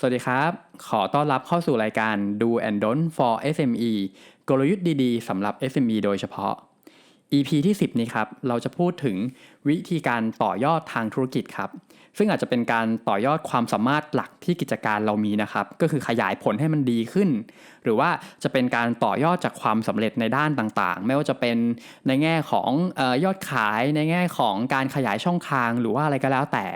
สวัสดีครับ ขอต้อนรับเข้าสู่รายการ Do and Don't for SME กลยุทธ์ดีๆสำหรับ SME โดยเฉพาะ EP ที่ 10 นี้ครับ เราจะพูดถึงวิธีการต่อยอดทางธุรกิจครับ ซึ่งอาจจะเป็นการต่อยอดความสามารถหลักที่กิจการเรามีนะครับ ก็คือขยายผลให้มันดีขึ้น หรือว่าจะเป็นการต่อยอดจากความสำเร็จในด้านต่างๆ ไม่ว่าจะเป็นในแง่ของออยอดขาย ในแง่ของการขยายช่องทางหรือว่าอะไรก็แล้วแต่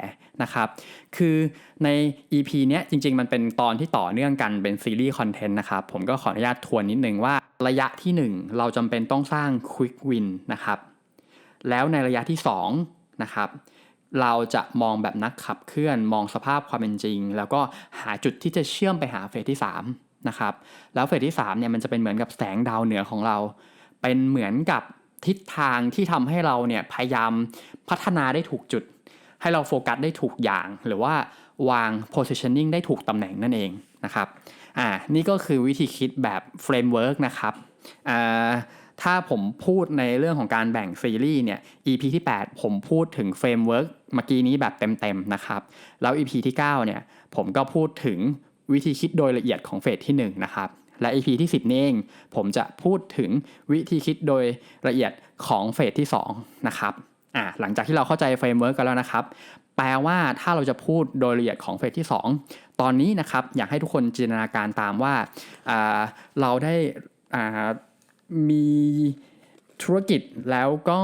นะครับ คือใน EP เนี้ยจริง ๆ มันเป็นตอนที่ต่อเนื่องกันเป็นซีรีส์คอนเทนต์นะครับ ผมก็ขออนุญาตทวนนิดนึงว่าระยะที่ 1 เราจำเป็นต้องสร้าง Quick Win นะครับ แล้วในระยะที่2นะครับเราจะมองแบบนักขับเคลื่อนมองสภาพความเป็นจริง แล้วก็หาจุดที่จะเชื่อมไปหาเฟสที่3นะครับแล้วเฟสที่3เนี่ยมันจะเป็นเหมือนกับแสงดาวเหนือของเรา เป็นเหมือนกับทิศทางที่ทำให้เราเนี่ยพยายามพัฒนาได้ถูกจุด ให้เราโฟกัสได้ถูกอย่าง หรือว่าวาง positioning ได้ถูกตำแหน่งนั่นเองนะครับอ่านี่ก็คือวิธีคิดแบบ framework นะครับอ่าถ้าผมพูดในเรื่องของการแบ่งซีรีส์เนี่ย EP ที่ 8 ผมพูดถึง framework เมื่อกี้นี้แบบเต็มๆนะครับ แล้ว EP ที่ 9 เนี่ย ผมก็พูดถึงวิธีคิดโดยละเอียดของเฟสที่ 1 นะครับ และ EP ที่ 10 นี่เอง ผมจะพูดถึงวิธีคิดโดยละเอียดของเฟสที่ 2 นะครับ อ่าหลังจากที่เราเข้าใจเฟรมเวิร์กกันแล้วนะครับ แปลว่าถ้าเราจะพูดโดยละเอียดของเฟสที่ 2 ตอนนี้นะครับ อยากให้ทุกคนจินตนาการตามว่าเราได้มีธุรกิจแล้วก็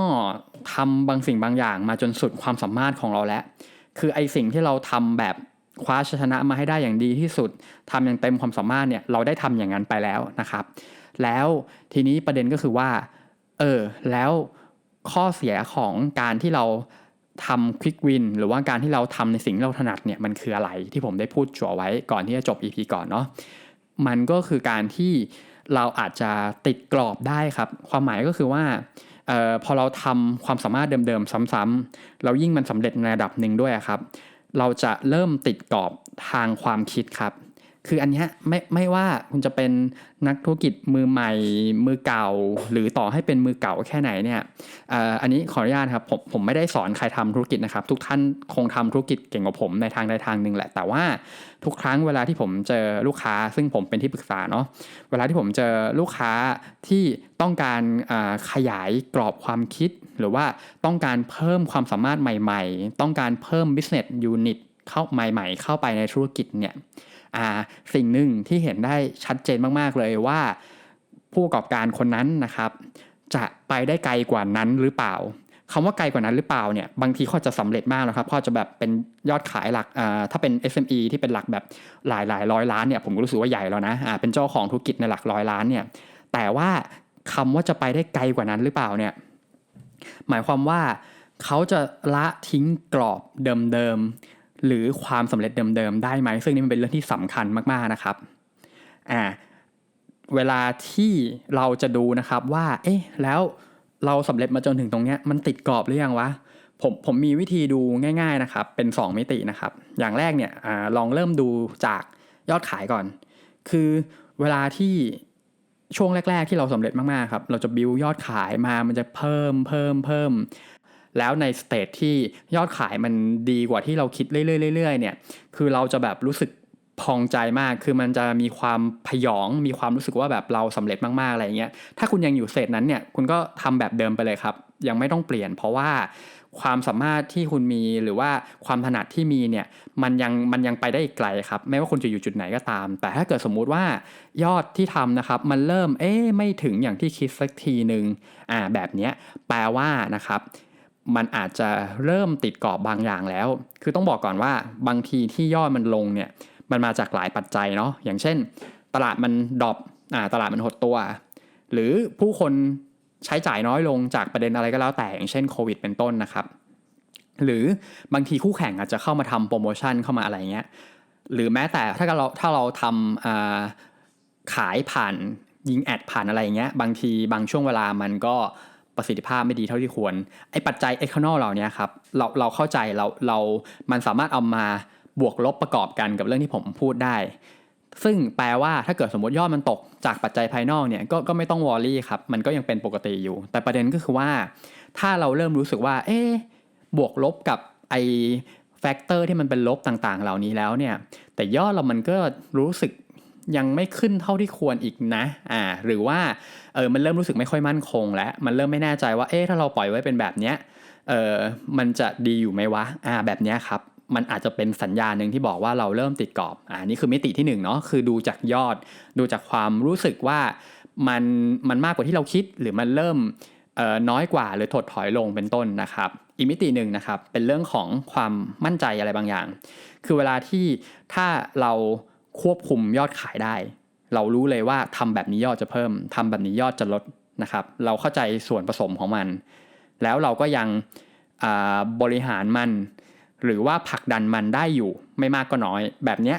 ทำบางสิ่งบางอย่างมาจนสุดความสามารถของเราแล้ว คือไอสิ่งที่เราทำแบบคว้าชนะมาให้ได้อย่างดีที่สุดทำอย่างเต็มความสามารถเนี่ยเราได้ทำอย่างนั้นไปแล้วนะครับ แล้วทีนี้ประเด็นก็คือว่าเออแล้ว ข้อเสียของการที่เราทำควิกวินหรือว่าการที่เราทำในสิ่งที่เราถนัดเนี่ยมันคืออะไรที่ผมได้พูดจั่วไว้ก่อนที่จะจบ EP ก่อนเนาะมันก็คือการที่เราอาจจะติดกรอบได้ครับ ความหมายก็คือว่าออพอเราทำความสามารถเดิมๆซ้ำๆแล้วยิ่งมันสำเร็จในระดับหนึ่งด้วยครับ เราจะเริ่มติดกรอบทางความคิดครับ คืออันนี้ไม่ไม่ว่าคุณจะเป็นนักธุรกิจมือใหม่ มือเก่า หรือต่อให้เป็นมือเก่าแค่ไหนเนี่ยอันนี้ขออนุญาตครับผมผมไม่ได้สอนใครทำธุรกิจนะครับ ทุกท่านคงทำธุรกิจเก่งกว่าผมในทางใดทางหนึ่งแหละ แต่ว่าทุกครั้งเวลาที่ผมเจอลูกค้า ซึ่งผมเป็นที่ปรึกษาเนาะเวลาที่ผมเจอลูกค้าที่ต้องการขยายกรอบความคิด หรือว่าต้องการเพิ่มความสามารถใหม่ ๆ ต้องการเพิ่ม business unit เข้าใหม่ ๆ เข้าไปในธุรกิจเนี่ย สิ่งหนึ่งที่เห็นได้ชัดเจนมากๆเลยว่า ผู้ประกอบการคนนั้นนะครับ จะไปได้ไกลกว่านั้นหรือเปล่าคำว่าไกลกว่านั้นหรือเปล่าเนี่ยบางทีเขาจะสำเร็จมากนะครับเขาจะแบบเป็นยอดขายหลักถ้าเป็น SME ที่เป็นหลักแบบหลายหลายร้อยล้านเนี่ยผมก็รู้สึกว่าใหญ่แล้วนะเป็นเจ้าของธุรกิจในหลักร้อยล้านเนี่ยแต่ว่าคำว่าจะไปได้ไกลกว่านั้นหรือเปล่าเนี่ยหมายความว่าเขาจะละทิ้งกรอบเดิม หรือความสำเร็จเดิมๆได้ไหม ซึ่งนี่มันเป็นเรื่องที่สำคัญมากๆนะครับอ่าเวลาที่เราจะดูนะครับว่า เอ๊ะแล้วเราสำเร็จมาจนถึงตรงเนี้ยมันติดกรอบหรือยังวะผมผมมีวิธีดูง่าย ๆนะครับ เป็น 2 มิตินะครับ อย่างแรกเนี่ยอลองเริ่มดูจากยอดขายก่อน คือเวลาที่ช่วงแรก ๆ ที่เราสำเร็จมากๆครับ เราจะบิวยอดขายมามันจะเพิ่มเพิ่มเพิ่ม แล้วในสเตจที่ยอดขายมันดีกว่าที่เราคิดเรื่อยๆเนี่ยคือเราจะแบบรู้สึกพองใจมาก คือมันจะมีความพยอง มีความรู้สึกว่าแบบเราสำเร็จมากๆอะไรเงี้ย ถ้าคุณยังอยู่สเตจนั้นเนี่ย คุณก็ทำแบบเดิมไปเลยครับ ยังไม่ต้องเปลี่ยน เพราะว่าความสามารถที่คุณมีหรือว่าความถนัดที่มีเนี่ย มันยังมันยังไปได้อีกไกลครับ ไม่ว่าคุณจะอยู่จุดไหนก็ตาม แต่ถ้าเกิดสมมุติว่ายอดที่ทำนะครับ มันเริ่มเอ๊ไม่ถึงอย่างที่คิดสักทีหนึ่งอ่าแบบเนี้ยแปลว่านะครับ มันอาจจะเริ่มติดกรอบบางอย่างแล้ว คือต้องบอกก่อนว่าบางทีที่ยอดมันลงเนี่ย มันมาจากหลายปัจจัยเนาะ อย่างเช่น ตลาดมันดรอปอ่าตลาดมันหดตัว หรือผู้คนใช้จ่ายน้อยลงจากประเด็นอะไรก็แล้วแต่ อย่างเช่นโควิดเป็นต้นนะครับ หรือบางทีคู่แข่งอาจจะเข้ามาทำโปรโมชั่นเข้ามาอะไรเงี้ย หรือแม้แต่ถ้าเราถ้าเราทำอ่าขายผ่านยิงแอดผ่านอะไรเงี้ย บางทีบางช่วงเวลามันก็ ประสิทธิภาพไม่ดีเท่าที่ควรไอ้ปัจจัย external เหล่านี้ครับเราเราเข้าใจเราเรามันสามารถเอามาบวกลบประกอบกันกับเรื่องที่ผมพูดได้ ซึ่งแปลว่าถ้าเกิดสมมติยอดมันตกจากปัจจัยภายนอกเนี่ยก็ก็ไม่ต้องวอรี่ครับมันก็ยังเป็นปกติอยู่ แต่ประเด็นก็คือว่า ถ้าเราเริ่มรู้สึกว่า เอ๊บวกลบกับไอแฟกเตอร์ที่มันเป็นลบต่างๆ เหล่านี้แล้วเนี่ยแต่ยอดเรามันก็รู้สึก ยังไม่ขึ้นเท่าที่ควรอีกนะอ่าหรือว่าเออมันเริ่มรู้สึกไม่ค่อยมั่นคง แล้วมันเริ่มไม่แน่ใจว่าเอ๊ะถ้าเราปล่อยไว้เป็นแบบเนี้ยเออมันจะดีอยู่ไหมวะอ่าแบบเนี้ยครับมันอาจจะเป็นสัญญาณหนึ่งที่บอกว่าเราเริ่มติดกรอบอ่านี่คือมิติที่1เนาะคือดูจากยอด ดูจากความรู้สึกว่ามันมันมากกว่าที่เราคิดหรือมันเริ่มเอ่อน้อยกว่าหรือถดถอยลงเป็นต้นนะครับ อีกมิติหนึ่งนะครับเป็นเรื่องของความมั่นใจอะไรบางอย่าง คือเวลาที่ถ้าเรา ควบคุมยอดขายได้ เรารู้เลยว่าทำแบบนี้ยอดจะเพิ่มทำแบบนี้ยอดจะลดนะครับ เราเข้าใจส่วนผสมของมัน แล้วเราก็ยังบริหารมัน หรือว่าผลักดันมันได้อยู่ไม่มากก็น้อย แบบเนี้ย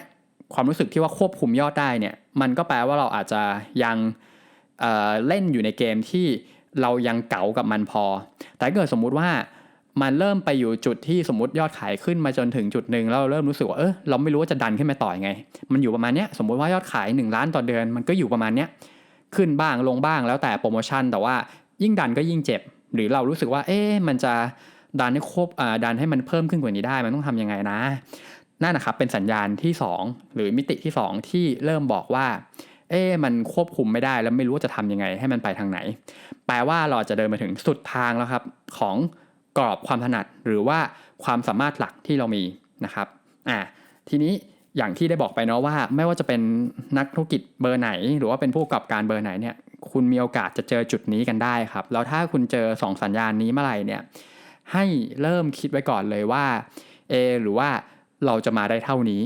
ความรู้สึกที่ว่าควบคุมยอดได้เนี่ย มันก็แปลว่าเราอาจจะยังเเล่นอยู่ในเกมที่เรายังเก๋ากับมันพอ แต่เกิดสมมุติว่า มันเริ่มไปอยู่จุดที่สมมติยอดขายขึ้นมาจนถึงจุดหนึ่งแล้วเราเริ่มรู้สึกว่าเออเราไม่รู้ว่าจะดันขึ้นมาต่อยังไง มันอยู่ประมาณเนี้ยสมมติว่ายอดขาย 1 ล้านต่อเดือน มันก็อยู่ประมาณเนี้ยขึ้นบ้างลงบ้างแล้วแต่โปรโมชั่น แต่ว่ายิ่งดันก็ยิ่งเจ็บ หรือเรารู้สึกว่า เอ๊ะมันจะดันให้ครบอ่าดันให้มันเพิ่มขึ้นกว่านี้ได้มันต้องทํำยังไงนะนั่นนะครับเป็นสัญญาณที่ 2 หรือมิติที่ 2 ที่เริ่มบอกว่า เอ๊มันควบคุมไม่ได้แล้วไม่รู้ว่าจะทํำยังไงให้มันไปทางไหน แปลว่าเราจะเดินมาถึงสุดทางแล้วครับของ กรอบความถนัดหรือว่าความสามารถหลักที่เรามีนะครับอ่าทีนี้อย่างที่ได้บอกไปเนาะว่า ไม่ว่าจะเป็นนักธุรกิจเบอร์ไหน หรือว่าเป็นผู้ประกอบการเบอร์ไหนเนี่ยคุณมีโอกาสจะเจอจุดนี้กันได้ครับ แล้วถ้าคุณเจอ 2 สัญญาณนี้เมื่อไหร่เนี่ยให้เริ่มคิดไว้ก่อนเลยว่าเอหรือว่าเราจะมาได้เท่านี้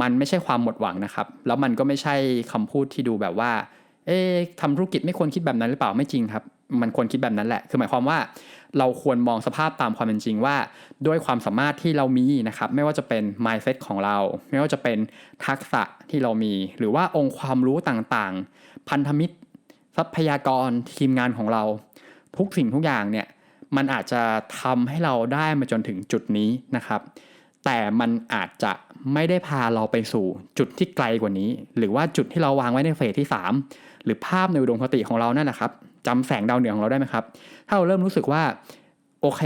มันไม่ใช่ความหมดหวังนะครับ แล้วมันก็ไม่ใช่คำพูดที่ดูแบบว่า เอ๊ทำธุรกิจไม่ควรคิดแบบนั้นหรือเปล่าไม่จริงครับ มันควรคิดแบบนั้นแหละ คือหมายความว่า เราควรมองสภาพตามความเป็นจริงว่า ด้วยความสามารถที่เรามีนะครับไม่ว่าจะเป็น mindset ของเรา ไม่ว่าจะเป็นทักษะที่เรามี หรือว่าองค์ความรู้ต่างๆ พันธมิตร ทรัพยากรทีมงานของเรา ทุกสิ่งทุกอย่างเนี่ยมันอาจจะทำให้เราได้มาจนถึงจุดนี้นะครับ แต่มันอาจจะไม่ได้พาเราไปสู่จุดที่ไกลกว่านี้ หรือว่าจุดที่เราวางไว้ในเฟสที่ 3 หรือภาพในอุดมคติของเรานั่นนะครับ จำแสงดาวเหนือของเราได้ไหมครับ ถ้าเราเริ่มรู้สึกว่าโอเค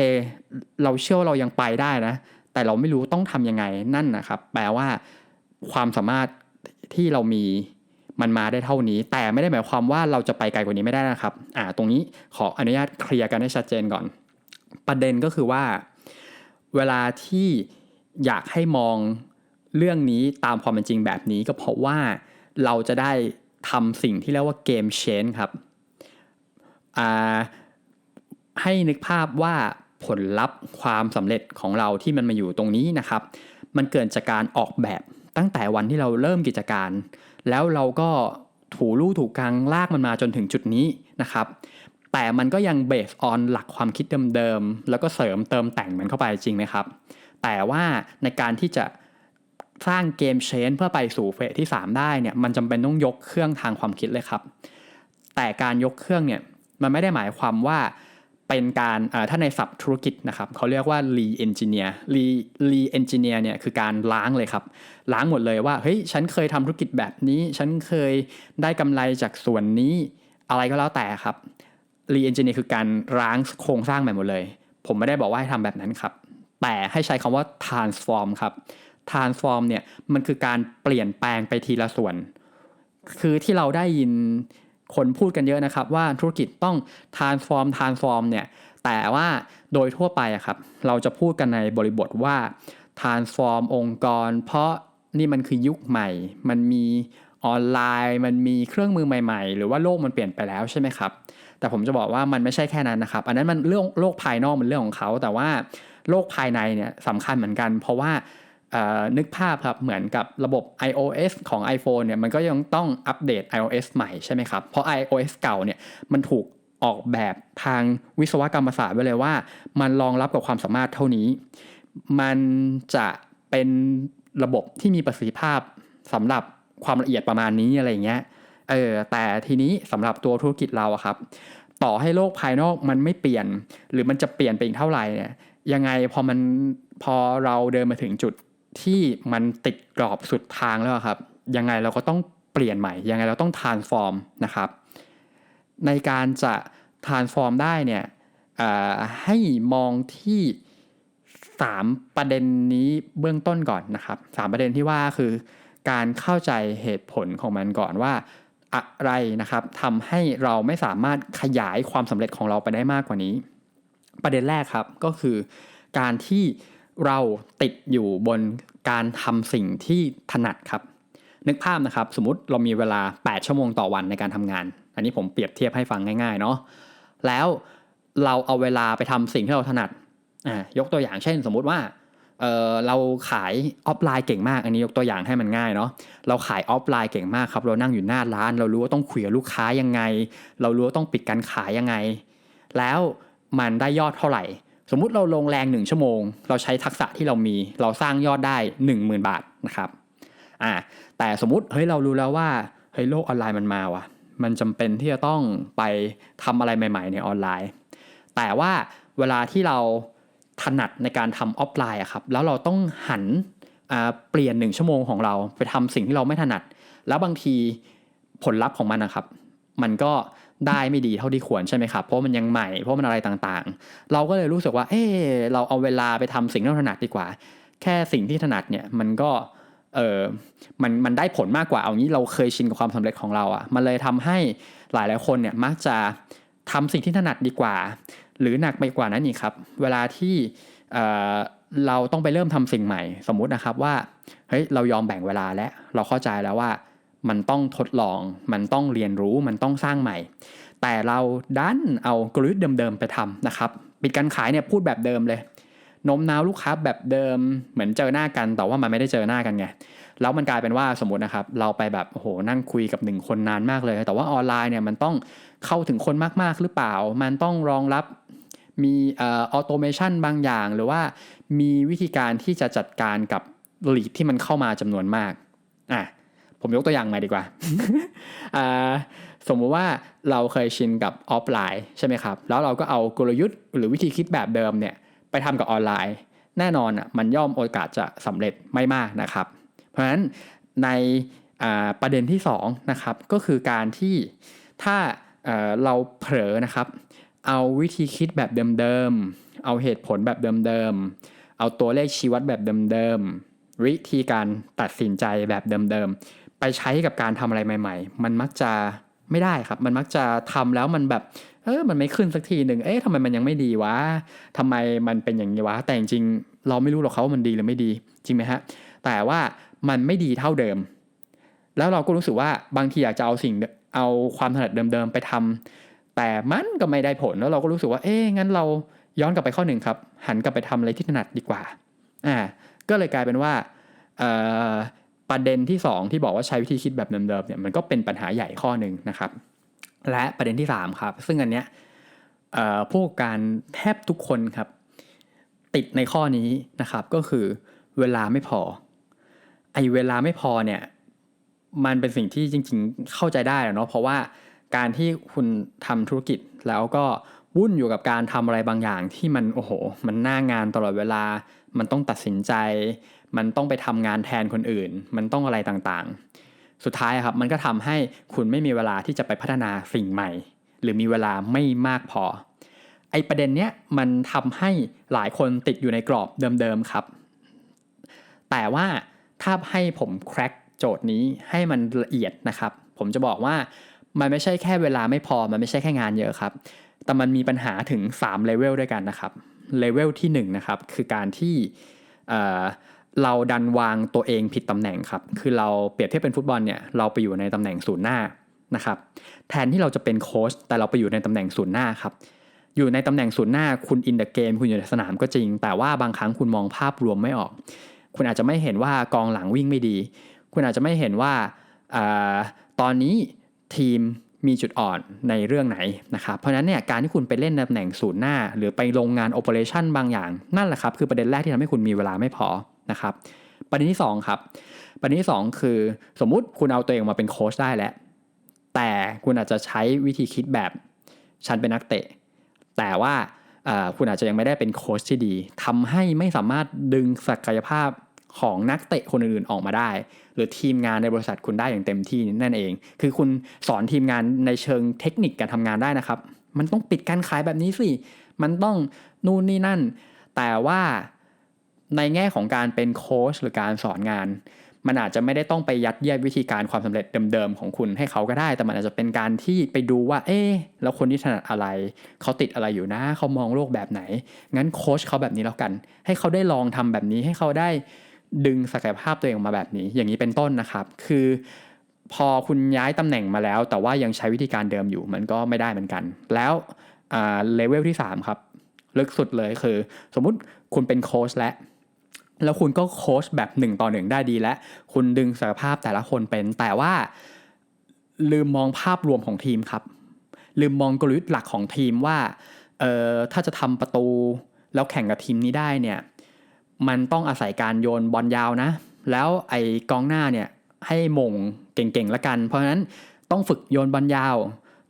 เราเชื่อว่าเรายังไปได้นะ แต่เราไม่รู้ต้องทํำยังไงนั่นนะครับ แปลว่าความสามารถที่เรามีมันมาได้เท่านี้ แต่ไม่ได้หมายความว่าเราจะไปไกลกว่านี้ไม่ได้นะครับ อ่า ตรงนี้ขออนุญาตเคลียร์กันให้ชัดเจนก่อน ประเด็นก็คือว่า เวลาที่อยากให้มองเรื่องนี้ตามความเป็นจริงแบบนี้ก็เพราะว่าเราจะได้ทำสิ่งที่เรียกว่าเกมเชนครับ ให้นึกภาพว่าผลลัพธ์ความสำเร็จของเราที่มันมาอยู่ตรงนี้นะครับ มันเกิดจากการออกแบบตั้งแต่วันที่เราเริ่มกิจการ แล้วเราก็ถูลู่ถูกกลางลากมันมาจนถึงจุดนี้นะครับ แต่มันก็ยังเบสออนหลักความคิดเดิมๆ แล้วก็เสริมเติมแต่งมันเข้าไปจริงไหมครับ แต่ว่าในการที่จะสร้างเกมเชนเพื่อไปสู่เฟสที่ 3 ได้เนี่ย มันจำเป็นต้องยกเครื่องทางความคิดเลยครับ แต่การยกเครื่องเนี่ย มันไม่ได้หมายความว่าเป็นการถ้าในศัพท์ธุรกิจนะครับเขาเรียกว่า re engineer re re engineer เนี่ยคือการล้างเลยครับ ล้างหมดเลยว่าเฮ้ยฉันเคยทำธุรกิจแบบนี้ ฉันเคยได้กำไรจากส่วนนี้อะไรก็แล้วแต่ครับ re engineer คือการล้างโครงสร้างใหม่หมดเลย ผมไม่ได้บอกว่าให้ทำแบบนั้นครับ แต่ให้ใช้คำว่า transform ครับ transform เนี่ยมันคือการเปลี่ยนแปลงไปทีละส่วน คือที่เราได้ยิน คนพูดกันเยอะนะครับว่าธุรกิจต้อง transform transform เนี่ยแต่ว่าโดยทั่วไปอะครับเราจะพูดกันในบริบทว่า transform องค์กร เพราะนี่มันคือยุคใหม่ มันมีออนไลน์ มันมีเครื่องมือใหม่ๆ หรือว่าโลกมันเปลี่ยนไปแล้วใช่ไหมครับ แต่ผมจะบอกว่ามันไม่ใช่แค่นั้นนะครับ อันนั้นมันเรื่องโลกภายนอกมันเรื่องของเขา แต่ว่าโลกภายในเนี่ยสำคัญเหมือนกัน เพราะว่า นึกภาพครับเหมือนกับระบบ iOS ของ iPhone เนี่ยมันก็ยังต้องอัปเดต iOS ใหม่ใช่ไหมครับ เพราะ iOS เก่าเนี่ยมันถูกออกแบบทางวิศวกรรมศาสตร์ไว้เลยว่า มันรองรับกับความสามารถเท่านี้ มันจะเป็นระบบที่มีประสิทธิภาพสำหรับความละเอียดประมาณนี้อะไรเงี้ยเออแต่ทีนี้สำหรับตัวธุรกิจเราอะครับ ต่อให้โลกภายนอกมันไม่เปลี่ยนหรือมันจะเปลี่ยนไปอีกเท่าไหร่เนี่ยยังไงพอมันพอเราเดินมาถึงจุด ที่มันติดกรอบสุดทางแล้วครับ ยังไงเราก็ต้องเปลี่ยนใหม่ ยังไงเราต้อง transform นะครับ ในการจะ transform ได้เนี่ยให้มองที่ 3 ประเด็นนี้เบื้องต้นก่อนนะครับสามประเด็นที่ว่าคือการเข้าใจเหตุผลของมันก่อนว่าอะไรนะครับทำให้เราไม่สามารถขยายความสำเร็จของเราไปได้มากกว่านี้ ประเด็นแรกครับก็คือการที่ เราติดอยู่บนการทำสิ่งที่ถนัดครับ นึกภาพนะครับ สมมติเรามีเวลา 8 ชั่วโมงต่อวันในการทำงาน อันนี้ผมเปรียบเทียบให้ฟังง่ายๆเนาะแล้วเราเอาเวลาไปทำสิ่งที่เราถนัดอ่ายกตัวอย่างเช่น สมมุติว่าเออเราขายออฟไลน์เก่งมาก อันนี้ยกตัวอย่างให้มันง่ายเนาะเราขายออฟไลน์เก่งมากครับ เรานั่งอยู่หน้าร้าน เรารู้ว่าต้องคุยกับลูกค้ายังไง เรารู้ว่าต้องปิดการขายยังไง แล้วมันได้ยอดเท่าไหร่ สมมุติเราลงแรงหนึ่งชั่วโมง เราใช้ทักษะที่เรามี เราสร้างยอดได้ 10,000 บาทนะครับอ่าแต่สมมุติเฮ้ยเรารู้แล้วว่าเฮ้ยโลกออนไลน์มันมาว่ะ มันจำเป็นที่จะต้องไปทำอะไรใหม่ ๆ ในออนไลน์ แต่ว่าเวลาที่เราถนัดในการทำออฟไลน์อะครับแล้วเราต้องหันเปลี่ยนหนึ่งชั่วโมงของเราไปทำสิ่งที่เราไม่ถนัด แล้วบางทีผลลัพธ์ของมันนะครับ มันก็ ได้ไม่ดีเท่าที่ควรใช่ไหมครับ เพราะมันยังใหม่เพราะมันอะไรต่างๆ เราก็เลยรู้สึกว่า เออเราเอาเวลาไปทำสิ่งที่เราถนัดดีกว่า แค่สิ่งที่ถนัดเนี่ยมันก็เออมันมันได้ผลมากกว่าเอางี้เราเคยชินกับความสำเร็จของเราอะ่ะมันเลยทำให้หลายหลายคนเนี่ยมักจะทำสิ่งที่ถนัดดีกว่า หรือหนักไปกว่านั้นอีกครับ เวลาที่เเราต้องไปเริ่มทำสิ่งใหม่ สมมุตินะครับว่าเฮ้ยเรายอมแบ่งเวลาและเราเข้าใจแล้วว่า มันต้องทดลอง มันต้องเรียนรู้ มันต้องสร้างใหม่ แต่เราดันเอากลยุทธ์เดิมๆไปทำนะครับ ปิดการขายเนี่ยพูดแบบเดิมเลยโน้มน้าวลูกค้าแบบเดิม เหมือนเจอหน้ากัน แต่ว่ามันไม่ได้เจอหน้ากันไง แล้วมันกลายเป็นว่าสมมตินะครับ เราไปแบบโอ้โหนั่งคุยกับหนึ่งคนนานมากเลย แต่ว่าออนไลน์เนี่ยมันต้องเข้าถึงคนมากๆหรือเปล่า มันต้องรองรับมีออโตเมชันบางอย่าง หรือว่ามีวิธีการที่จะจัดการกับลีดที่มันเข้ามาจำนวนมากอะ ผมยกตัวอย่างมาดีกว่า สมมุติว่าเราเคยชินกับออฟไลน์ใช่ไหมครับ แล้วเราก็เอากลยุทธ์หรือวิธีคิดแบบเดิมเนี่ยไปทำกับออนไลน์ แน่นอนอะมันย่อมโอกาสจะสำเร็จไม่มากนะครับ เพราะฉะนั้นในประเด็นที่2นะครับก็คือการที่ถ้าเราเผลอนะครับ เอาวิธีคิดแบบเดิมๆ เอาเหตุผลแบบเดิมๆ เอาตัวเลขชี้วัดแบบเดิมๆ วิธีการตัดสินใจแบบเดิมๆ ไปใช้กับการทำอะไรใหม่ ๆ มันมักจะไม่ได้ครับ มันมักจะทำแล้วมันแบบ เออมันไม่ขึ้นสักทีหนึ่งเอ๊ะทำไมมันยังไม่ดีวะทำไมมันเป็นอย่างนี้วะ แต่จริงๆ เราไม่รู้หรอกเขาว่ามันดีหรือไม่ดี จริงไหมฮะ แต่ว่ามันไม่ดีเท่าเดิม แล้วเราก็รู้สึกว่าบางทีอยากจะเอาสิ่งเอาความถนัดเดิมๆไปทำแต่มันก็ไม่ได้ผล แล้วเราก็รู้สึกว่า เอ๊ะงั้นเราย้อนกลับไปข้อหนึ่งครับ หันกลับไปทำอะไรที่ถนัดดีกว่า อ่า ก็เลยกลายเป็นว่า ประเด็นที่ 2 ที่บอกว่าใช้วิธีคิดแบบเดิมๆเนี่ยมันก็เป็นปัญหาใหญ่ข้อหนึ่งนะครับ และประเด็นที่ 3 ครับ ซึ่งอันเนี้ยผู้การแทบทุกคนครับ ติดในข้อนี้นะครับ ก็คือเวลาไม่พอ ไอ้เวลาไม่พอเนี่ยมันเป็นสิ่งที่จริง ๆ เข้าใจได้เนาะเพราะว่าการที่คุณทำธุรกิจแล้วก็วุ่นอยู่กับการทำอะไรบางอย่างที่มันโอ้โห มันหน้างานตลอดเวลา มันต้องตัดสินใจ มันต้องไปทำงานแทนคนอื่น มันต้องอะไรต่างๆ สุดท้ายครับมันก็ทำให้คุณไม่มีเวลาที่จะไปพัฒนาสิ่งใหม่ หรือมีเวลาไม่มากพอ ไอประเด็นเนี้ยมันทำให้หลายคนติดอยู่ในกรอบเดิมๆครับ แต่ว่าถ้าให้ผมแคร็กโจทย์นี้ให้มันละเอียดนะครับ ผมจะบอกว่ามันไม่ใช่แค่เวลาไม่พอ มันไม่ใช่แค่งานเยอะครับ แต่มันมีปัญหาถึง3เลเวลด้วยกันนะครับ เลเวลที่1นะครับ คือการที่ เราดันวางตัวเองผิดตำแหน่งครับ คือเราเปรียบเทียบเป็นฟุตบอลเนี่ยเราไปอยู่ในตำแหน่งศูนย์หน้านะครับ แทนที่เราจะเป็นโค้ชแต่เราไปอยู่ในตำแหน่งศูนย์หน้าครับ อยู่ในตำแหน่งศูนย์หน้าคุณอินเดอะเกมคุณอยู่ในสนามก็จริง แต่ว่าบางครั้งคุณมองภาพรวมไม่ออก คุณอาจจะไม่เห็นว่ากองหลังวิ่งไม่ดี คุณอาจจะไม่เห็นว่าอตอนนี้ทีมมีจุดอ่อนในเรื่องไหนนะครับ เพราะฉะนั้นเนี่ยการที่คุณไปเล่นตำแหน่งศูนย์หน้า หรือไปลงงานโอเปอเรชั่นบางอย่างนั่นแหละครับคือประเด็นแรกที่ทำให้คุณมีเวลาไม่พอ นะครับประเด็นที่ 2 ครับ ประเด็นที่ 2 คือ สมมุติคุณเอาตัวเองมาเป็นโค้ชได้แล้วแต่คุณอาจจะใช้วิธีคิดแบบฉันเป็นนักเตะ แต่ว่าคุณอาจจะยังไม่ได้เป็นโค้ชที่ดีทำให้ไม่สามารถดึงศักยภาพของนักเตะคนอื่นๆออกมาได้ หรือทีมงานในบริษัทคุณได้อย่างเต็มที่นั่นเอง คือคุณสอนทีมงานในเชิงเทคนิคการทำงานได้นะครับ มันต้องปิดการขายแบบนี้สิ มันต้องนู่นนี่นั่น แต่ว่า ในแง่ของการเป็นโค้ชหรือการสอนงาน มันอาจจะไม่ได้ต้องไปยัดเยียดวิธีการความสำเร็จเดิมๆของคุณให้เขาก็ได้ แต่มันอาจจะเป็นการที่ไปดูว่า เอ๊แล้วคนที่ถนัดอะไร เขาติดอะไรอยู่นะเขามองโลกแบบไหน งั้นโค้ชเขาแบบนี้แล้วกัน ให้เขาได้ลองทำแบบนี้ให้เขาได้ดึงศักยภาพตัวเองออกมาแบบนี้ อย่างนี้เป็นต้นนะครับ คือพอคุณย้ายตำแหน่งมาแล้ว แต่ว่ายังใช้วิธีการเดิมอยู่มันก็ไม่ได้เหมือนกัน แล้วเลเวลที่ 3 ครับ ลึกสุดเลยคือ สมมุติคุณเป็นโค้ชและ แล้วคุณก็โค้ชแบบหนึ่งต่อหนึ่งได้ดีและ คุณดึงศักยภาพแต่ละคนเป็น แต่ว่าลืมมองภาพรวมของทีมครับ ลืมมองกลยุทธ์หลักของทีมว่าเอ่อถ้าจะทำประตูแล้วแข่งกับทีมนี้ได้เนี่ยมันต้องอาศัยการโยนบอลยาวนะ แล้วไอ้กองหน้าเนี่ยให้มงเก่งๆละกัน เพราะฉะนั้นต้องฝึกโยนบอลยาว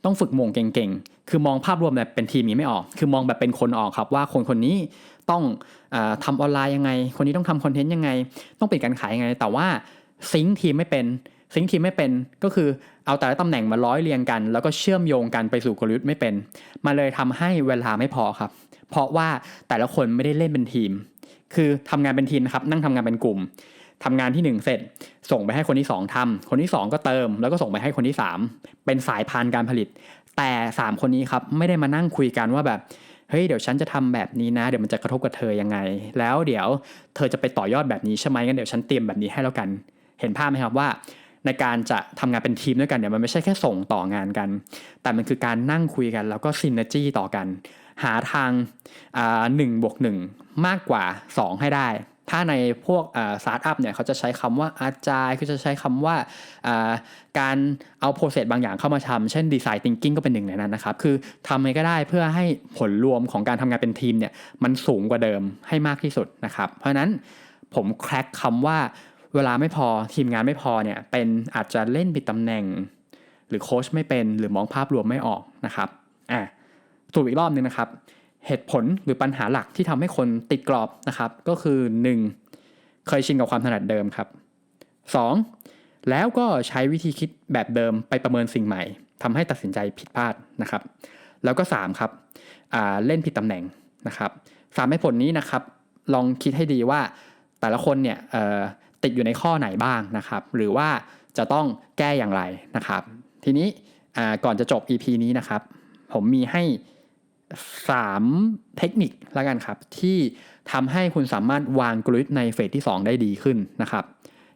ต้องฝึกมงเก่งๆ คือมองภาพรวมแบบเป็นทีมนี้ไม่ออก คือมองแบบเป็นคนออกครับว่าคนคนนี้ ต้องอทำออนไลน์ยังไง คนนี้ต้องทำคอนเทนต์ยังไง ต้องปิดการขายยังไง แต่ว่าซิงค์ทีมไม่เป็นซิงค์ทีมไม่เป็นก็คือเอาแต่ละตำแหน่งมาร้อยเรียงกัน แล้วก็เชื่อมโยงกันไปสู่กลยุทธ์ไม่เป็น มาเลยทำให้เวลาไม่พอครับ เพราะว่าแต่ละคนไม่ได้เล่นเป็นทีม คือทำงานเป็นทีมนะครับนั่งทำงานเป็นกลุ่มทำงานที่ 1 เสร็จ ส่งไปให้คนที่ 2ทำคนที่ 2 ก็เติม แล้วก็ส่งไปให้คนที่ 3 เป็นสายพานการผลิต แต่ 3 คนนี้ครับไม่ได้มานั่งคุยกันว่าแบบ เฮ้ยเดี๋ยวฉันจะทำแบบนี้นะ เดี๋ยวมันจะกระทบกับเธอยังไง แล้วเดี๋ยวเธอจะไปต่อยอดแบบนี้ใช่ไหมงั้นเดี๋ยวฉันเตรียมแบบนี้ให้แล้วกัน เห็นภาพไหมครับว่า ในการจะทำงานเป็นทีมด้วยกันเนี่ยมันไม่ใช่แค่ส่งต่องานกัน แต่มันคือการนั่งคุยกัน แล้วก็ซินเนจี้ต่อกัน หาทางหนึ่งบวกหนึ่งมากกว่า 2 ให้ได้ ถ้าในพวกสตาร์ทอัพเนี่ยเขาจะใช้คำว่าอาจายคือจะใช้คำว่าการเอาโปรเซสบางอย่างเข้ามาทำเช่นดีไซน์ทิงกิ้งก็เป็นหนึ่งในนั้นนะครับ คือทำอะไรก็ได้เพื่อให้ผลรวมของการทำงานเป็นทีมเนี่ยมันสูงกว่าเดิมให้มากที่สุดนะครับ เพราะนั้นผมแคร็กคำว่าเวลาไม่พอทีมงานไม่พอเนี่ยเป็นอาจจะเล่นผิดตำแหน่ง หรือโค้ชไม่เป็นหรือมองภาพรวมไม่ออกนะครับอะสรุปอีกรอบนึงนะครับ เหตุผลหรือปัญหาหลักที่ทำให้คนติดกรอบนะครับก็คือ 1. เคยชินกับความถนัดเดิมครับ 2. แล้วก็ใช้วิธีคิดแบบเดิมไปประเมินสิ่งใหม่ทำให้ตัดสินใจผิดพลาดนะครับ แล้วก็ 3 ครับเล่นผิดตำแหน่งนะครับสามเหตุผลนี้นะครับลองคิดให้ดีว่าแต่ละคนเนี่ยติดอยู่ในข้อไหนบ้างนะครับ หรือว่าจะต้องแก้อย่างไรนะครับ ทีนี้ก่อนจะจบ EP นี้นะครับ ผมมีให้ 3 เทคนิคแล้วกันครับ ที่ทำให้คุณสามารถวางกลยุทธ์ในเฟสที่ 2 ได้ดีขึ้นนะครับ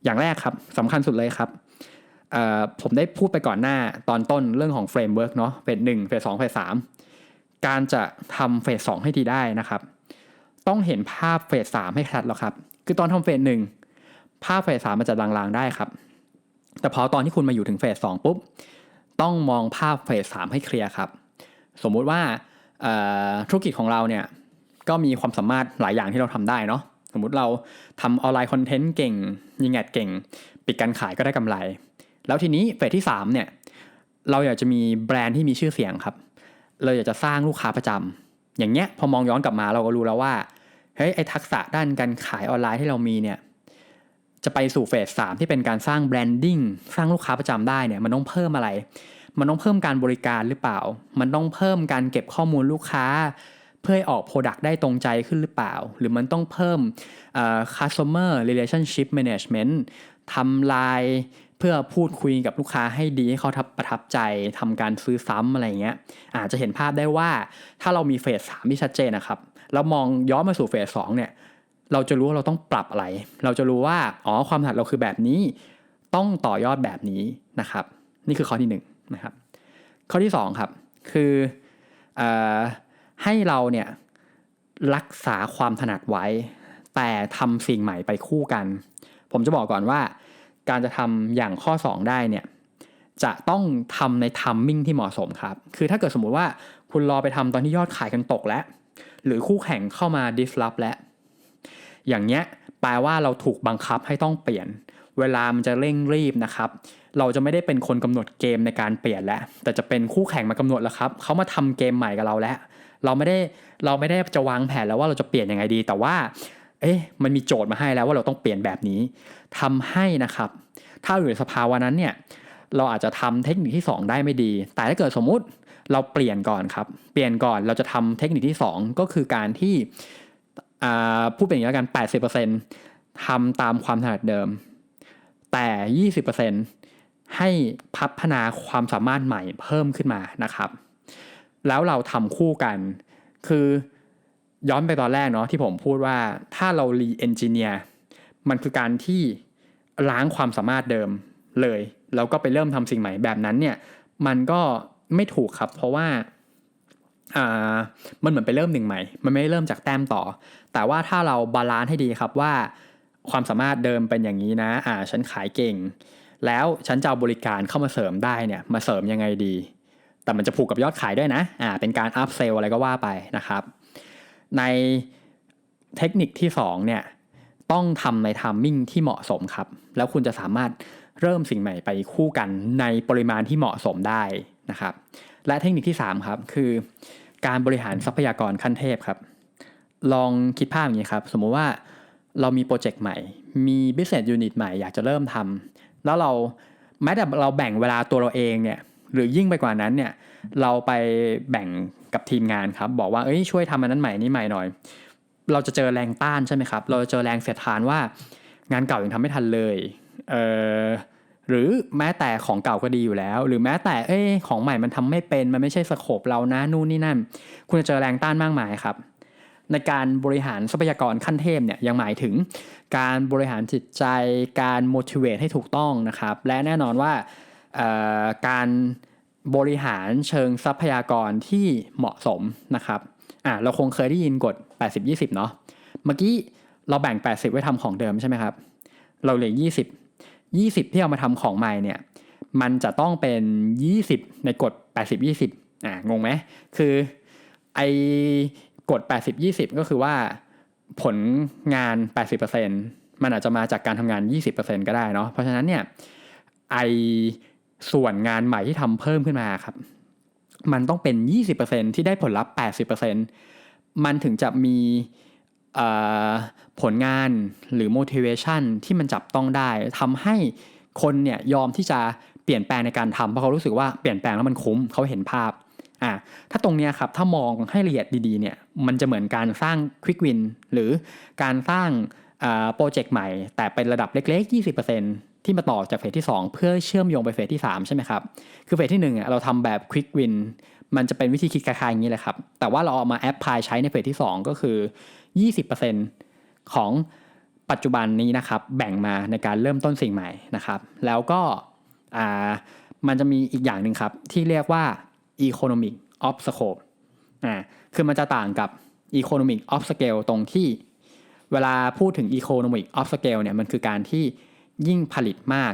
อย่างแรกครับสำคัญสุดเลยครับผมได้พูดไปก่อนหน้าตอนต้นเรื่องของเฟรมเวิร์กเนาะเฟสหนึ่งเฟสสองเฟสสามการจะทำเฟสสองให้ดีได้นะครับ ต้องเห็นภาพเฟสสามให้ชัดแล้วครับ คือตอนทำเฟสหนึ่งภาพเฟสสามมันจะลางๆได้ครับ แต่พอตอนที่คุณมาอยู่ถึงเฟสสองปุ๊บ ต้องมองภาพเฟสสามให้เคลียร์ครับ สมมุติว่า ธุรกิจของเราเนี่ยก็มีความสามารถหลายอย่างที่เราทำได้เนาะสมมุติเราทำออนไลน์คอนเทนต์เก่ง ยิงแอดเก่ง ปิดการขายก็ได้กำไร แล้วทีนี้เฟสที่3เนี่ยเราอยากจะมีแบรนด์ที่มีชื่อเสียงครับ เราอยากจะสร้างลูกค้าประจำอย่างเงี้ยพอมองย้อนกลับมาเราก็รู้แล้วว่าเฮ้ยไอทักษะด้านการขายออนไลน์ที่เรามีเนี่ยจะไปสู่เฟสสามที่เป็นการสร้างแบรนดิ้งสร้างลูกค้าประจำได้เนี่ยมันต้องเพิ่มอะไร มันต้องเพิ่มการบริการหรือเปล่า มันต้องเพิ่มการเก็บข้อมูลลูกค้า เพื่อให้ออกโปรดักต์ได้ตรงใจขึ้นหรือเปล่า หรือมันต้องเพิ่ม customer relationship management ทำลายเพื่อพูดคุยกับลูกค้าให้ดีให้เขาทับประทับใจทำการซื้อซ้ำอะไรเงี้ยอาจจะเห็นภาพได้ว่าถ้าเรามีเฟสสามที่ชัดเจนนะครับแล้วมองย้อนมาสู่เฟสสองเนี่ยเราจะรู้ว่าเราต้องปรับอะไร เราจะรู้ว่าอ๋อความถนัดเราคือแบบนี้ ต้องต่อยอดแบบนี้นะครับ นี่คือข้อที่1 นะครับ ข้อที่2ครับคืออให้เราเนี่ยรักษาความถนัดไว้ แต่ทำสิ่งใหม่ไปคู่กัน ผมจะบอกก่อนว่า การจะทำอย่างข้อ 2 ได้เนี่ยจะต้องทำในทัมมิ่งที่เหมาะสมครับ คือถ้าเกิดสมมุติว่าคุณรอไปทำตอนที่ยอดขายกันตกแล้ว หรือคู่แข่งเข้ามาดิสลอฟแล้ว อย่างเงี้ยแปลว่าเราถูกบังคับให้ต้องเปลี่ยน เวลามันจะเร่งรีบนะครับ เราจะไม่ได้เป็นคนกำหนดเกมในการเปลี่ยนแล้ว แต่จะเป็นคู่แข่งมากำหนดแล้วครับเขามาทำเกมใหม่กับเราแล้ว เราไม่ได้เราไม่ได้จะวางแผนแล้วว่าเราจะเปลี่ยนยังไงดี แต่ว่า เอ๊ะมันมีโจทย์มาให้แล้วว่าเราต้องเปลี่ยนแบบนี้ทำให้นะครับ ถ้าอยู่ในสภาวะนั้นเนี่ยเราอาจจะทำเทคนิคที่ 2 ได้ไม่ดี แต่ถ้าเกิดสมมุติเราเปลี่ยนก่อนครับ เปลี่ยนก่อนเราจะทำเทคนิคที่ 2 ก็คือการที่อ่าพูดเป็นอย่างนี้แล้วกัน 80%ทำตามความถนัดเดิม แต่ 20%ให้พัฒนาความสามารถใหม่เพิ่มขึ้นมานะครับ แล้วเราทำคู่กัน คือย้อนไปตอนแรกเนาะที่ผมพูดว่าถ้าเรารีเอนจิเนียร์มันคือการที่ล้างความสามารถเดิมเลย แล้วก็ไปเริ่มทำสิ่งใหม่แบบนั้นเนี่ย มันก็ไม่ถูกครับ เพราะว่าามันเหมือนไปเริ่มหนึ่งใหม่ มันไม่เริ่มจากแต้มต่อ แต่ว่าถ้าเราบาลานซ์ให้ดีครับว่า ความสามารถเดิมเป็นอย่างนี้นะ อ่า ฉันขายเก่ง แล้วฉันจะเอาบริการเข้ามาเสริมได้เนี่ย มาเสริมยังไงดี แต่มันจะผูกกับยอดขายด้วยนะ อ่า เป็นการอัพเซลอะไรก็ว่าไปนะครับ ในเทคนิคที่2เนี่ย ต้องทำในทามมิ่งที่เหมาะสมครับ แล้วคุณจะสามารถเริ่มสิ่งใหม่ไปคู่กันในปริมาณที่เหมาะสมได้นะครับ และเทคนิคที่ 3 ครับ คือ การบริหารทรัพยากรขั้นเทพครับ ลองคิดภาพอย่างนี้ครับ สมมุติว่า เรามีโปรเจกต์ใหม่ มี business unit ใหม่อยากจะเริ่มทำแล้วเราแม้แต่เราแบ่งเวลาตัวเราเองเนี่ยหรือยิ่งไปกว่านั้นเนี่ยเราไปแบ่งกับทีมงานครับ บอกว่าเอ้ยช่วยทำอันนั้นใหม่นี่ใหม่หน่อย เราจะเจอแรงต้านใช่ไหมครับ เราจะเจอแรงเสียดทานว่างานเก่ายังทำไม่ทันเลยเออหรือแม้แต่ของเก่าก็ดีอยู่แล้ว หรือแม้แต่เอ้ยของใหม่มันทำไม่เป็นมันไม่ใช่สโคปเรานะนู่นนี่นั่น คุณจะเจอแรงต้านมากมายครับ ในการบริหารทรัพยากรขั้นเทพเนี่ยยังหมายถึง การบริหารจิตใจการ motivate ให้ถูกต้องนะครับ และแน่นอนว่าการบริหารเชิงทรัพยากรที่เหมาะสมนะครับอะเราคงเคยได้ยินกฎ 80-20 เนาะเมื่อกี้เราแบ่ง 80 ไว้ทำของเดิมใช่ไหมครับ เราเหลือ 20 20 ที่เอามาทำของใหม่เนี่ยมันจะต้องเป็น 20 ในกฎ 80-20อะงงไหมคือไอ กฎ 80-20 ก็คือว่าผลงาน 80%มันอาจจะมาจากการทำงาน 20%ก็ได้เนาะเพราะฉะนั้นเนี่ยไอส่วนงานใหม่ที่ทำเพิ่มขึ้นมาครับ มันต้องเป็น 20%ที่ได้ผลลัพธ์ 80%มันถึงจะมีผลงานหรือ motivation ที่มันจับต้องได้ทำให้คนเนี่ยยอมที่จะเปลี่ยนแปลงในการทำเพราะเขารู้สึกว่าเปลี่ยนแปลงแล้วมันคุ้มเขาเห็นภาพ อ่าถ้าตรงเนี้ยครับถ้ามองให้ละเอียดดีๆเนี่ยมันจะเหมือนการสร้างควิกวินหรือการสร้างโปรเจกต์ใหม่ แต่เป็นระดับเล็ก ๆ 20%ที่มาต่อจากเฟสที่ 2 เพื่อเชื่อมโยงไปเฟสที่ 3 ใช่ไหมครับ คือเฟสที่1เราทำแบบควิกวินมันจะเป็นวิธีคิดคล้ายๆอย่างนี้แหละครับ แต่ว่าเราเอามาแอปพลายใช้ในเฟสที่ 2 ก็คือ 20%ของปัจจุบันนี้นะครับ แบ่งมาในการเริ่มต้นสิ่งใหม่นะครับ แล้วก็มันจะมีอีกอย่างหนึ่งครับ ที่เรียกว่า economic of scope อ่าคือมันจะต่างกับ economic of scale ตรงที่เวลาพูดถึง economic of scale เนี่ยมันคือการที่ยิ่งผลิตมาก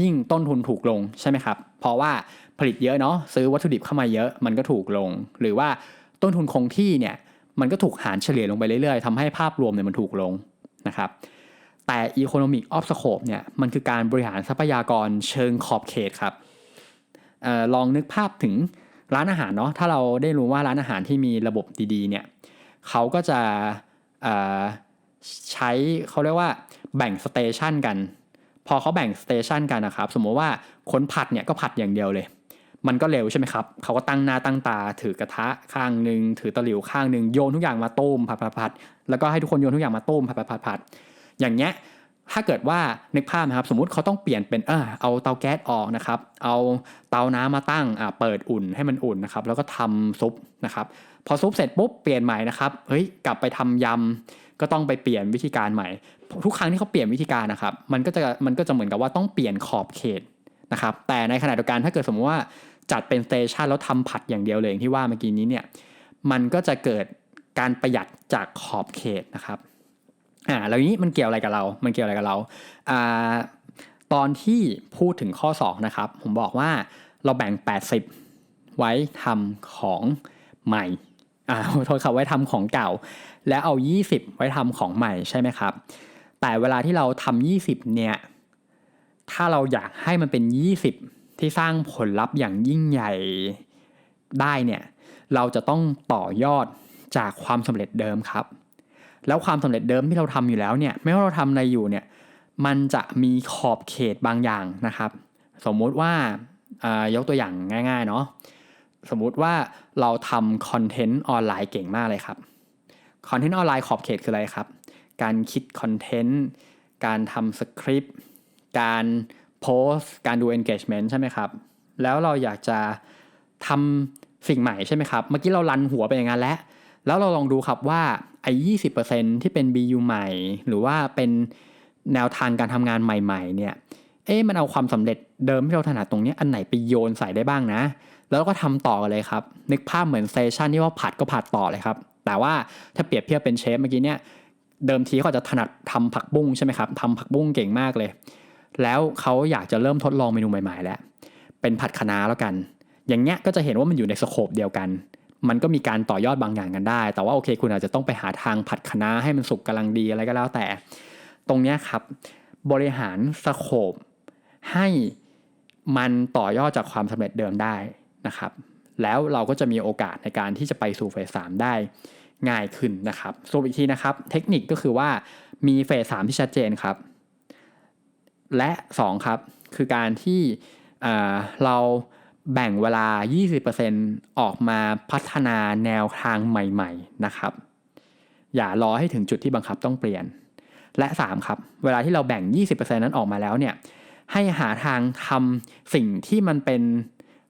ยิ่งต้นทุนถูกลงใช่ไหมครับ เพราะว่าผลิตเยอะเนาะซื้อวัตถุดิบเข้ามาเยอะมันก็ถูกลง หรือว่าต้นทุนคงที่เนี่ยมันก็ถูกหารเฉลี่ยลงไปเรื่อยๆทำให้ภาพรวมเนี่ยมันถูกลงนะครับแต่ economic of scope เนี่ยมันคือการบริหารทรัพยากรเชิงขอบเขตครับออลองนึกภาพถึง ร้านอาหารเนาะถ้าเราได้รู้ว่าร้านอาหารที่มีระบบดีๆเนี่ยเขาก็จะใช้เขาเรียกว่าแบ่งสเตชันกัน พอเขาแบ่งสเตชันกันนะครับ สมมติว่าคนผัดเนี่ยก็ผัดอย่างเดียวเลย มันก็เร็วใช่ไหมครับเขาก็ตั้งหน้าตั้งตา ถือกระทะข้างหนึ่งถือตะหลิวข้างหนึ่งโยนทุกอย่างมาต้มผัดผัดผัดแล้วก็ให้ทุกคนโยนทุกอย่างมาต้มผัดผัดผัดผัดอย่างเงี้ย ถ้าเกิดว่านึกภาพนะครับ สมมุติเขาต้องเปลี่ยนเป็นเออเอาเตาแก๊สออกนะครับ เอาเตาน้ำมาตั้งอ่าเปิดอุ่นให้มันอุ่นนะครับ แล้วก็ทำซุปนะครับ พอซุปเสร็จปุ๊บเปลี่ยนใหม่นะครับเฮ้ยกลับไปทำยำก็ต้องไปเปลี่ยนวิธีการใหม่ ทุกครั้งที่เขาเปลี่ยนวิธีการนะครับ มันก็จะมันก็จะเหมือนกับว่าต้องเปลี่ยนขอบเขตนะครับ แต่ในขณะเดียวกันถ้าเกิดสมมติว่าจัดเป็นสเตชันแล้วทำผัดอย่างเดียวเลยอย่างที่ว่าเมื่อกี้นี้เนี่ยมันก็จะเกิดการประหยัดจากขอบเขตนะครับ อ่าแล้วนี้มันเกี่ยวอะไรกับเรา มันเกี่ยวอะไรกับเราอ่าตอนที่พูดถึงข้อ2นะครับ ผมบอกว่าเราแบ่ง 80 ไว้ทำของใหม่อ่าโทษครับไว้ทำของเก่า แล้วเอา 20 ไว้ทำของใหม่ใช่ไหมครับ แต่เวลาที่เราทำ20 เนี่ย ถ้าเราอยากให้มันเป็น 20 ที่สร้างผลลัพธ์อย่างยิ่งใหญ่ได้เนี่ย เราจะต้องต่อยอดจากความสำเร็จเดิมครับ แล้วความสำเร็จเดิมที่เราทำอยู่แล้วเนี่ยไม่ว่าเราทำอะไรอยู่เนี่ยมันจะมีขอบเขตบางอย่างนะครับ สมมุติว่ายกตัวอย่างง่ายๆเนาะสมมุติว่าเราทำคอนเทนต์ออนไลน์เก่งมากเลยครับคอนเทนต์ออนไลน์ขอบเขตคืออะไรครับ การคิดคอนเทนต์การทำสคริปต์การโพสการดู engagement ใช่ไหมครับ แล้วเราอยากจะทำสิ่งใหม่ใช่ไหมครับ เมื่อกี้เราลันหัวไปอย่างนั้นแล้ว แล้วเราลองดูครับว่า ไอ้ยี่สิบเปอร์เซ็นที่เป็น BU ใหม่ หรือว่าเป็นแนวทางการทำงานใหม่ ๆ เนี่ย เอ๊ะมันเอาความสำเร็จเดิมที่เราถนัดตรงนี้อันไหนไปโยนใส่ได้บ้างนะ แล้วก็ทำต่อกันเลยครับ นึกภาพเหมือนเซสชันที่ว่าผัดก็ผัดต่อเลยครับ แต่ว่าถ้าเปรียบเทียบเป็นเชฟเมื่อกี้เนี่ย เดิมทีเขาจจะถนัดทำผักบุ้งใช่ไหมครับทำผักบุ้งเก่งมากเลย แล้วเขาอยากจะเริ่มทดลองเมนูใหม่ ๆ แล้ว เป็นผัดคะน้าแล้วกัน อย่างเงี้ยก็จะเห็นว่ามันอยู่ในสโคปเดียวกัน มันก็มีการต่อยอดบางอย่างกันได้ แต่ว่าโอเค คุณอาจจะต้องไปหาทางผัดคณะให้มันสุกกำลังดีอะไรก็แล้วแต่ ตรงนี้ครับ บริหารสโคปให้มันต่อยอดจากความสำเร็จเดิมได้นะครับ แล้วเราก็จะมีโอกาสในการที่จะไปสู่เฟสสามได้ง่ายขึ้นนะครับสรุปอีกทีนะครับ เทคนิคก็คือว่ามีเฟสสามที่ชัดเจนครับ และ 2 ครับ คือการที่เเรา แบ่งเวลา 20%ออกมาพัฒนาแนวทางใหม่ ๆ นะครับ อย่ารอให้ถึงจุดที่บังคับต้องเปลี่ยน และ 3 ครับ เวลาที่เราแบ่ง 20%นั้นออกมาแล้วเนี่ย ให้หาทางทำสิ่งที่มันเป็น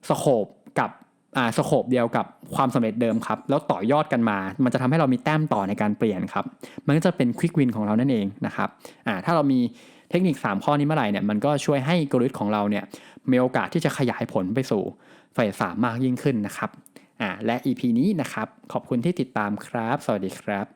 สโคปกับอ่าสโคปเดียวกับความสำเร็จเดิมครับ แล้วต่อยอดกันมา มันจะทำให้เรามีแต้มต่อในการเปลี่ยนครับ มันก็จะเป็นควิกวินของเรานั่นเองนะครับอ่าถ้าเรามีเทคนิค 3 ข้อนี้เมื่อไหร่เนี่ย มันก็ช่วยให้กลยุทธ์ของเราเนี่ย มีโอกาสที่จะขยายผลไปสู่เฟสสามมากยิ่งขึ้นนะครับอ่าและ EP นี้นะครับ ขอบคุณที่ติดตามครับ สวัสดีครับ